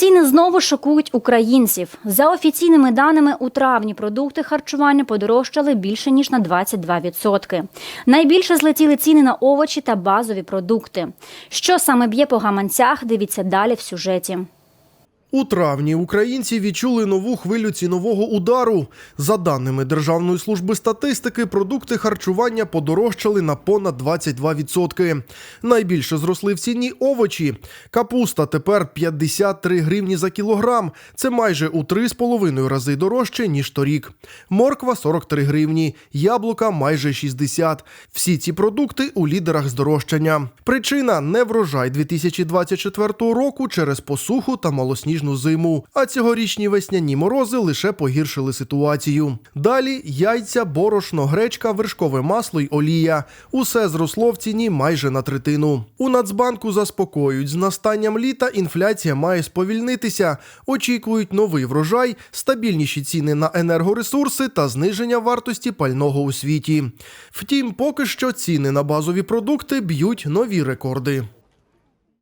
Ціни знову шокують українців. За офіційними даними, у травні продукти харчування подорожчали більше ніж на 22%. Найбільше злетіли ціни на овочі та базові продукти. Що саме б'є по гаманцях? Дивіться далі в сюжеті. У травні українці відчули нову хвилю цінового удару. За даними Державної служби статистики, продукти харчування подорожчали на понад 22%. Найбільше зросли в ціні овочі. Капуста тепер 53 гривні за кілограм. Це майже у 3,5 рази дорожче, ніж торік. Морква 43 гривні, яблука майже 60. Всі ці продукти у лідерах здорожчання. Причина неврожай 2024 року через посуху та малосніжну зиму. А цьогорічні весняні морози лише погіршили ситуацію. Далі яйця, борошно, гречка, вершкове масло й олія. Усе зросло в ціні майже на третину. У Нацбанку заспокоюють, з настанням літа інфляція має сповільнитися. Очікують новий врожай, стабільніші ціни на енергоресурси та зниження вартості пального у світі. Втім, поки що ціни на базові продукти б'ють нові рекорди.